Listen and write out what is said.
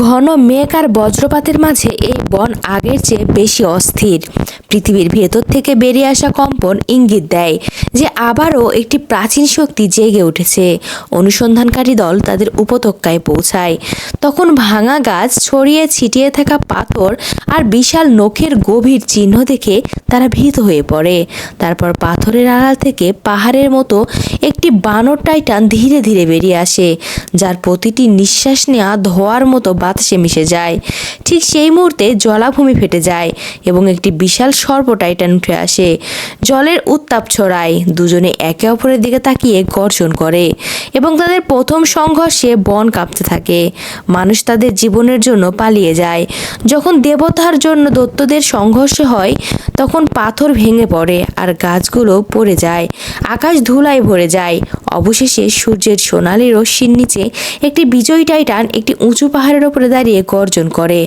ঘন মেঘ আর বজ্রপাতের মাঝে এই বন আগের চেয়ে বেশি অস্থির। পৃথিবীর ভেতর থেকে বেরিয়ে আসা কম্পন ইঙ্গিত দেয় যে আবারও একটি প্রাচীন শক্তি জেগে উঠেছে। অনুসন্ধানকারী দল তাদের উপত্যকায় পৌঁছায়। তখন ভাঙা গাছ ছড়িয়ে ছিটিয়ে থাকা পাথর আর বিশাল নখের গভীর চিহ্ন দেখে তারা ভীত হয়ে পড়ে। তারপর পাথরের আড়াল থেকে পাহাড়ের মতো একটি বানর টাইটান ধীরে ধীরে বেরিয়ে আসে, যার প্রতিটি নিঃশ্বাস নেওয়া ধোয়ার মতো বাতাসে মিশে যায়। ঠিক সেই মুহূর্তে জলাভূমি ফেটে যায় এবং একটি বিশাল সর্প টাইটান উঠে আসে। জলের উত্তাপ ছড়ায়, দুজনে একে অপরের দিকে তাকিয়ে গর্জন করে এবং তাদের প্রথম সংঘর্ষে বন কাঁপতে থাকে। মানুষ তাদের জীবনের জন্য পালিয়ে যায়। যখন দেবতার জন্য দত্তদের সংঘর্ষ হয়, তখন পাথর ভেঙে পড়ে আর গাছগুলো পড়ে যায়, আকাশ ধুলায় ভরে যায়, অবশেষে সূর্যের সোনালি রশ্মির নিচে একটি বিজয়ী টাইটান একটি উঁচু পাহাড়ের ওপরে দাঁড়িয়ে গর্জন করে।